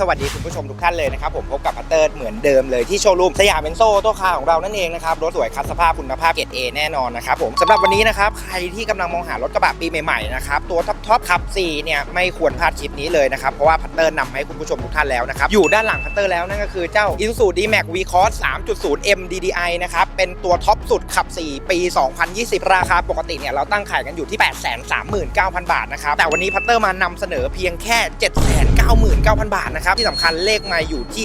สวัสดีคุณผู้ชมทุกท่านเลยนะครับผมพบกับพัตเตอร์เหมือนเดิมเลยที่โชว์รูมสยามเอนโซตัวคาของเรานั่นเองนะครับรถสวยคัดสภาพคุณภาพเกรดเอแน่นอนนะครับผมสำหรับวันนี้นะครับใครที่กำลังมองหารถกระบะปีใหม่ๆนะครับตัวท็อปท็อปขับ4เนี่ยไม่ควรพลาดคลิปนี้เลยนะครับ เพราะว่าพัตเตอร์นำให้คุณผู้ชมทุกท่านแล้วนะครับ อยู่ด้านหลังพัตเตอร์แล้วนั่นก็คือเจ้า Isuzu D-Max V-Cross 3.0 M DDI นะครับ เป็นตัวท็อปสุดขับ 4 ปี 2020 ราคาปกติเนี่ยเราตั้งขายกันอยู่ที่ 839,000 บาทนะครับ แต่วันนี้พัตเตอร์มานำเสนอเพียงแค่ 799,000 บาทนะครับ ที่สำคัญเลขมาอยู่ที่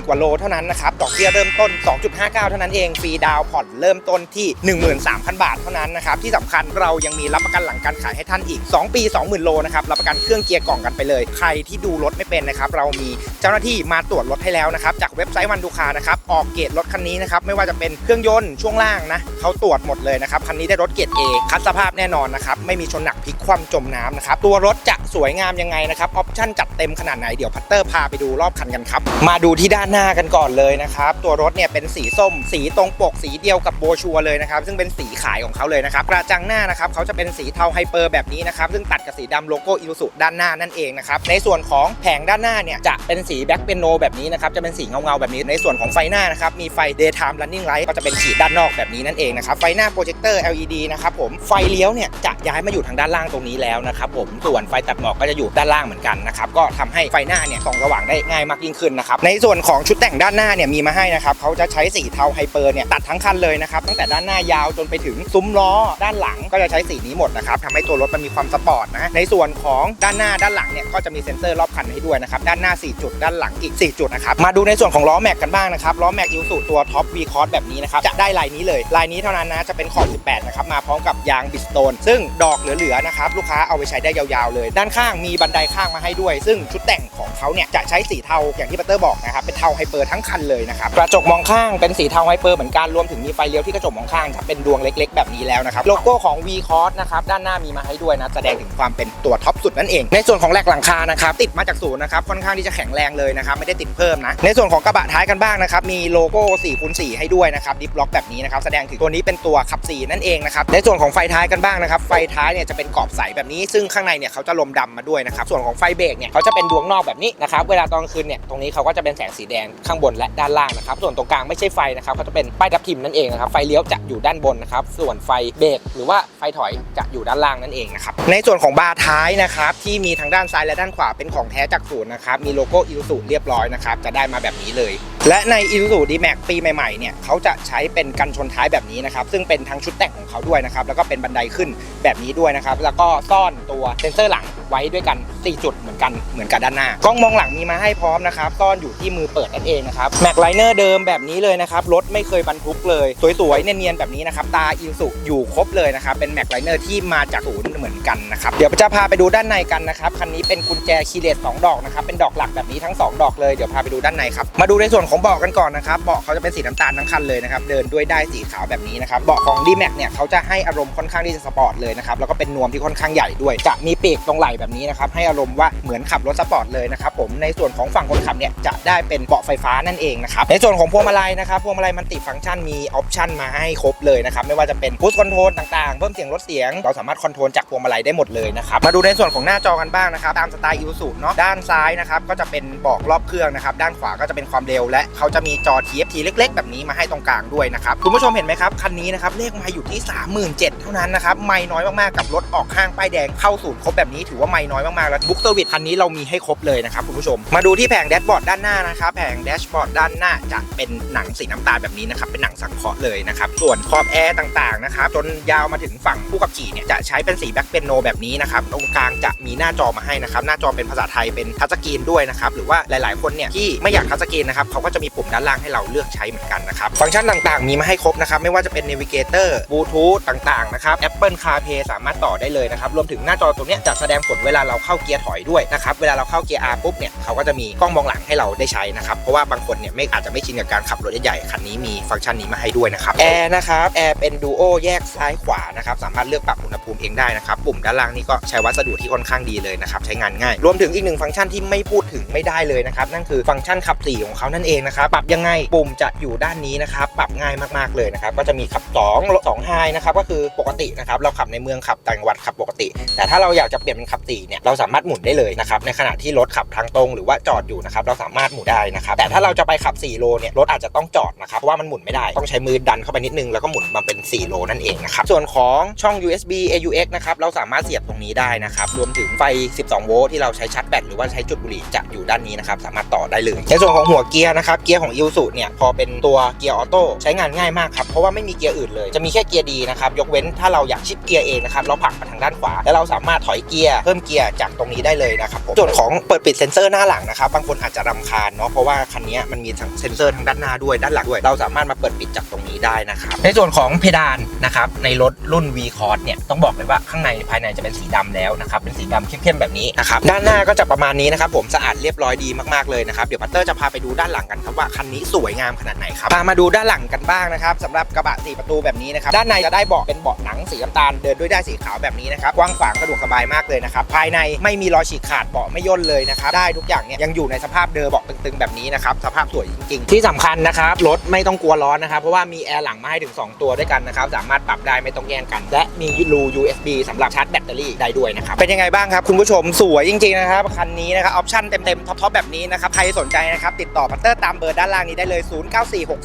30,000 กว่าโลเท่านั้นนะครับดอกเบี้ยเริ่มต้น 2.59 เท่านั้นเองฟรีดาวผ่อนเริ่มต้นที่ 13,000 บาทเท่านั้นนะครับที่สำคัญเรายังมีรับประกันหลังการขายให้ท่านอีก 2 ปี20,000 โลนะครับรับประกันเครื่องเกียร์กล่องกันไปเลย ใครที่ดูรถไม่เป็นนะครับเรามีเจ้าหน้าที่มาตรวจรถให้แล้วนะครับจากเว็บไซต์วันดูคานะครับออกเกรดรถคันนี้นะครับไม่ว่าจะเป็นเครื่องยนต์ช่วงล่างนะเขาตรวจหมดเลยนะครับคันนี้ได้รถเกรด A คัดสภาพแน่นอนนะครับไม่มีชนหนักพลิกคว่ำจมน้ำนะครับตัวรถจะ สวยงามยังไงนะครับออปชั่นจัดเต็มขนาดไหนเดี๋ยวพัตเตอร์พาไปดูรอบคันกันครับ มาดูที่ด้านหน้ากันก่อนเลยนะครับตัวรถเนี่ยเป็นสีส้ม สีตรงปกสีเดียวกับโบชัวเลยนะครับซึ่งเป็นสีขายของเขาเลยนะครับกระจังหน้านะครับเขาจะเป็นสีเทาไฮเปอร์แบบนี้นะครับซึ่งตัดกับสีดำโลโก้อิลุสุด้านหน้านั่นเองนะครับในส่วนของแผงด้านหน้าเนี่ยจะเป็นสีแบ็คเป็นโนแบบนี้นะครับจะเป็นสีเงาๆแบบนี้ในส่วนของไฟหน้านะครับมีไฟ daytime running light ก็จะเป็นขีดด้านนอกแบบนี้นั่นเองนะครับไฟหน้าโปรเจคเตอร์ LED นะครับผมไฟเลี้ยวเนี่ยจะย้ายมาอยู่ทางด้านล่างตรงนี้แล้วนะครับผมส่วนไฟตัดหมอกก็จะอยู่ด้านล่างเหมือนกันนะครับก็ทำให้ไฟหน้าเนี่ยส่องสว่างได้ง่ายมากยิ่งขึ้นนะครับในส่วนของชุดแต่งด้านหน้าเนี่ยมีมาให้นะครับเขาจะใช้สีเทาไฮเปอร์เนี่ยตัดทั้งคันเลยนะครับตั้งแต่ด้านหน้ายาวจนไปถึงซุ้มล้อด้านหลังก็จะใช้สีนี้หมดนะครับทำให้ตัวรถมันมีความสปอร์ตนะในส่วนของด้านหน้าด้านหลังเนี่ยก็จะมีเซ็นเซอร์รอบคันให้ด้วยนะครับด้านหน้า 4 จุดด้านหลังอีก 4 จุดนะครับมาดูในส่วนของล้อแม็กกันบ้างนะครับล้อแม็กยูสุตัวท็อปวีคอร์แบบนี้นะครับจะได้ลายนี้เลยลายนี้เท่านั้นนะจะเป็นขอบ 18 นะครับมาพร้อมกับยางบิสโตนซึ่งดอกเหลือๆนะครับลูกค้าเอาไปใช้ได้ยาวๆเลยด้านข้างมีบันไดข้างมาให้ด้วย ซึ่งชุดแต่งของเขาเนี่ยจะใช้สีเทาอย่างที่ปัตเตอร์บอกนะครับเป็นเทาไฮเปอร์ทั้งคันเลยนะครับกระจกมองข้างเป็นสีเทาไฮเปอร์เหมือนกันรวมถึงมีไฟเลี้ยวที่กระจกมองข้างจะเป็นดวงเล็ก ๆ แบบนี้แล้วนะครับโลโก้ของ V c o s นะครับด้านหน้ามีมาให้ด้วยนะแสดงถึงความเป็นตัวท็อปสุดนั่นเองในส่วนของแหลกหลังคานะครับติดมาจากศูนย์นะครับค่อนข้างที่จะแข็งแรงเลยนะครับไม่ได้ติดเพิ่มนะในส่วนของกระบะท้ายกันบ้างนะครับมีโลโก้4คูณ4ให้ด้วยนะครับดิฟล็อกแบบนี้นะครับแสดงถึงตัวนี้เป็นตัวขับ4นั่นเองนะครับในส่วนของไฟท้ายกันบ้างนะครับไฟท้ายเนี่ยจะเป็นกรอบใสแบบนี้ซึ่งข้างในเนี่ยเขาจะลมดำมาด้วยนะครับ ส่วนของไฟเบรกเนี่ยเขาจะเป็นดวงนอกแบบนี้นะครับ เวลาตอนกลางคืนเนี่ย ตรงนี้เขาก็จะเป็นแสงสีแดงข้างบนและด้านล่างนะครับ ส่วนตรงกลางไม่ใช่ไฟนะครับเขาจะเป็นป้ายทับทิมนั่นเองนะครับ ไฟเลี้ยวจะอยู่ด้านบนนะครับ ส่วนไฟเบรกหรือว่าไฟถอยจะอยู่ด้านล่างนั่นเองนะครับ ในส่วนของบาร์ท้ายนะครับที่มีทางด้านซ้ายและด้านขวาเป็นของแท้จากศูนย์นะครับ มีโลโก้อิลุสุเรียบร้อยนะครับ จะได้มาแบบนี้เลย และใน Isuzu D-Max ปีใหม่ๆเนี่ยเขาจะใช้เป็นกันชนท้ายแบบนี้นะครับ ซึ่งเป็นทั้งชุดแต่งของเขาด้วยนะครับ แล้วก็เป็นบันไดขึ้นแบบนี้ด้วยนะครับ แล้วก็ซ่อนตัวเซ็นเซอร์หลัง ไว้ด้วยกัน 4 จุดเหมือนกันเหมือนกับด้านหน้ากล้องมองหลังมีมาให้พร้อมนะครับซ่อนอยู่ที่มือเปิดนั่นเองนะครับแม็กไลเนอร์เดิมแบบนี้เลยนะครับรถไม่เคยบรรทุกเลย สวยๆเนียนๆแบบนี้นะครับตา Isuzu อยู่ครบเลยนะครับเป็นแม็กไลเนอร์ที่มาจากศูนย์เหมือนกันนะครับเดี๋ยวจะพาไปดูด้านในกันนะครับคันนี้เป็นกุญแจคีเลสสองดอกนะครับเป็นดอกหลักแบบนี้ทั้งสองดอกเลยเดี๋ยวพาไปดูด้านในครับมาดูในส่วนของเบาะกันก่อนนะครับเบาะเขาจะเป็นสีน้ำตาลทั้งคันเลยนะครับเดินด้วยได้สีขาวแบบนี้นะครับเบาะของ D-Max เนี่ยเขาจะให้อารมณ์ค่อนข้างที่จะสปอร์ตเลยนะครับแล้วก็เป็นนวมที่ค่อนข้างใหญ่ด้วยจะมีปีกตรงไหล่แบบนี้นะครับให้อารมณ์ว่าเหมือนขับรถสปอร์ตเลยนะครับผมในส่วนของฝั่งคนขับเนี่ยจะได้เป็นเบาะไฟฟ้านั่นเองนะครับในส่วนของพวงมาลัยนะครับพวงมาลัยมันติฟังก์ชันมีออปชันมาให้ครบเลยนะครับไม่ว่าจะเป็นพุชคอนโทรลต่างๆ เพิ่มเสียงลดเสียง เราสามารถคอนโทรลจากพวงมาลัยได้หมดเลยนะครับมาดูในส่วนของหน้าจอกันบ้างนะครับตามสไตล์อิ s สุเนาะด้านซ้ายนะครับก็จะเป็นบอกรอบเครื่องนะครับด้านขวาก็จะเป็นความเร็ว และเขาจะมีจอ TFT เล็ก ๆ แบบนี้มาให้ตรงกลางด้วยนะครับคุณผู้ชมเห็นไหมครับคันนี้นะครับเลขไมาอยู่ที่ 37,000เท่านั้นนะครับไม่น้อยมากๆกับรถออกห้างป้ายแดงเข้าศูนย์ครบแบบนี้ถือว่าไม่น้อยมากๆแล้วบุ๊กเซอร์วิสคันนี้เรามีให้ครบเลยนะครับคุณผู้ชม มาดูที่แผงแดชบอร์ดด้านหน้านะครับแผงแดชบอร์ดด้านหน้าจะเป็นหนังสีน้ำตาลแบบนี้นะครับเป็นหนังสังเคราะห์เลยนะครับส่วนขอบแอร์ต่างๆนะครับจนยาวมาถึงฝั่งผู้ขับขี่เนี่ยจะใช้เป็นสีแบ็คเป็นโนแบบนี้นะครับตรงกลางจะมีหน้าจอมาให้นะครับหน้าจอเป็นภาษาไทยเป็นทัชสกรีนด้วยนะครับหรือว่าหลายๆคนเนี่ยที่ไม่อยากทัชสกรีนนะครับเขาก็จะมีปุ่มด้านล่างให้เราเลือกใช้เหมือนกันนะครับฟังก์ชันต่างๆ มีมาให้ครบนะครับไม่ว่าจะเป็น Navigator Bluetooth ต่างๆนะครับ Apple CarPlay สามารถต่อได้เลยนะครับรวมถึงหน้าจอตรงนี้จะแสดงผลเวลาเราเข้าเกียร์ถอยด้วยนะครับเวลาเราเข้าเกียร์ R ปุ๊บเนี่ยเขาก็จะมีกล้องมองหลังให้เราได้ใช้นะครับเพราะว่าบางคนเนี่ยไม่อาจจะไม่ชินกับการขับรถใหญ่ๆคันนี้มีฟังก์ชันนี้มาให้ด้วยนะครับแอร์นะครับแอร์เป็นดูโอแยกซ้ายขวานะครับสามารถเลือกปรับอุณหภูมิเองได้นะครับปุ่มด้านล่างนี่ก็ใช้วัสดุที่ค่อนข้างดีเลยนะครับใช้งานง่าย รวมถึงอีกหนึ่งฟังก์ชันที่ไม่พูดถึงไม่ได้เลยนะครับนั่นคือฟังก์ชันขับสี่ของเขานั่นเององนะครับปรับยังไงปุ่มจะอยู่ด้านนี้นะครับปรับง่ายมากๆเลยนะครับก็จะมีขับ2 2 high นะครับก็คือปกตินะครับเราขับในเมืองขับต่างจังหวัดขับปกติ แต่ถ้าเราอยากจะเปลี่ยนเป็นขับ4เนี่ยเราสามารถหมุนได้เลยนะครับในขณะที่รถขับทางตรงหรือว่าจอดอยู่นะครับเราสามารถหมุนได้นะครับแต่ถ้าเราจะไปขับ 4 โลเนี่ยรถอาจจะต้องจอดนะครับเพราะว่ามันหมุนไม่ได้ต้องใช้มือดันเข้าไปนิดนึงแล้วก็หมุนมาเป็น 4 โลนั่นเองนะครับส่วนของช่อง USB AUX นะครับเราสามารถเสียบตรงนี้ได้นะครับรวมถึงไฟ 12 โวลต์ที่เราใช้ชาร์จแบตหรือว่าใช้จุดบุหรี่จะอยู่ด้านนี้นะครับสามารถต่อได้เลย ในส่วนของหัวเกียร์นะครับเกียร์ของ i ิ s u เนี่ยพอเป็นตัวเกียร์ออโต้ใช้งานง่ายมากครับเพราะว่าไม่มีเกียร์อื่นเลยจะมีแค่เกียร์ดีนะครับยกเว้นถ้าเราอยากชิปเกียร์เองนะครับเราผลักมาทางด้านขวาแล้วเราสามารถถอยเกียร์เพิ่มเกียร์จากตรงนี้ได้เลยนะครับผมส่วนของเปิดปิดเซ็นเซอร์หน้าหลังนะครับบางคนอาจจะรำคาญเนาะเพราะว่าคันนี้มันมีทั้งเซ็นเซอร์ทางด้านหน้าด้วยด้านหลังด้วย เราสามารถมาเปิดปิดจากตรงนี้ได้นะครับในส่วนของเพดานนะครับในรถรุ่น V c o r s เนี่ยต้องบอกเลยว่าข้างในภายในจะเป็นสีดำแล้วนะครับเป็นสีดำเข้มๆแบบนี้นะครับด้านหน้าก็จะประมาณนี้นะครับผมสะอาดเรียบร้อยดีมากๆเลยนะครับเดี๋ยวพัตเตอร์จะพาไปดูด้านหลังกันครับว่าคันนี้สวยงามขนาดไหนครับพามาดูด้านหลังกันบ้างนะครับสำหรับกระบะ4ประตูแบบนี้นะครับด้านในจะได้เบาะเป็นเบาะหนังสีน้ำตาลเดินด้วยได้สีขาวแบบนี้นะครับกว้างขวางสะดวกสบายมากเลยนะครับภายในไม่มีรอยฉีกขาดเบาะไม่ย่นเลยนะครับได้ทุกอย่างเนี่ยยังอยู่ในสภาพเดิมเบาะตึงๆแบบนี้นะครับสภาพสวยจริง ๆ ที่สำคัญนะครับรถไม่ต้องกลัวร้อนนะครับเพราะว่ามีแอร์หลังมาให้ถึง 2 ตัวด้วยกันนะครับสามารถปรับได้ไม่ต้องแย่งกัน และมีรู USB สำหรับชาร์จแบตเตอรี่ได้ด้วยนะครับเป็นยังไงบ้างครับคุณผู้ชมสวยจริงๆนะครับคันนี้นะครับออปชั่นเต็มๆท็อปๆแบบนี้นะครับใครสนใจนะครับติดต่อพัตเตอร์ตามเบอร์ด้านล่างนี้ได้เลย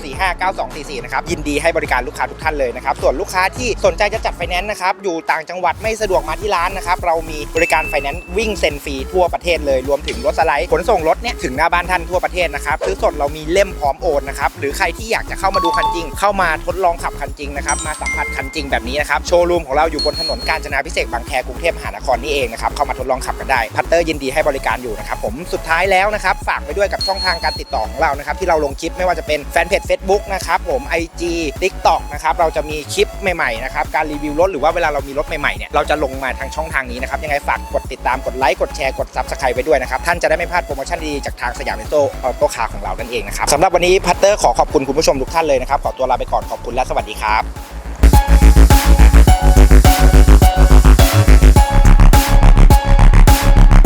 0946459244 นะครับยินดีให้บริการลูกค้าทุกท่านเลยนะครับส่วนลูกค้าที่สนใจจะจัดไฟแนนซ์นะครับอยู่ต่างจังหวัดไม่สะดวกมาที่ร้านนะครับเรามีบริการไฟแนนซ์วิ่งเซ็นฟรีทั่วประเทศเลยรวมถึงรถสไลด์ขนส่งรถเนี่ยถึงหน้าบ้านท่านทั่วประเทศนะครับซื้อสดเรามีเล่มพร้อมโอนนะครับหรือใครที่อยากจะเข้ามาดูคันจริง เข้ามาทดลองขับคันจริงนะครับมาสัมผัสคันจริงแบบนี้นะครับโชว์รูมของเราอยู่บนถนนกาญจนาพิเศษบางแคกรุงเทพมหานครนี่เองนะครับเข้ามาทดลองขับกันได้พัตเตอร์ยินดีให้บริการอยู่นะครับผมสุดท้ายแล้วนะครับฝากไปด้วยกับช่องทางการติดต่อของเรานะครับที่เราลงคลิปไม่ว่าจะเป็นแฟนเพจ Facebook นะครับผม IG TikTok นะครับเราจะมีคลิปใหม่ๆนะครับการรีวิวรถหรือว่าเวลาเรามีรถใหม่ๆเนี่ยเราจะลงมาทางช่องทางนี้นะครับยังไงฝากกดติดตามกดไลค์กดแชร์กด Subscribe ไว้ด้วยนะครับ ท่านจะได้ไม่พลาดโปรโมชั่นดีจากทางสยามเอ็นโซออโต้คาร์ของเรานั่นเองนะครับสำหรับวันนี้พัตเตอร์ขอขอบคุณคุณผู้ชมทุกท่านเลยนะครับขอตัวลาไปก่อนขอบคุณและสวัสดีครับ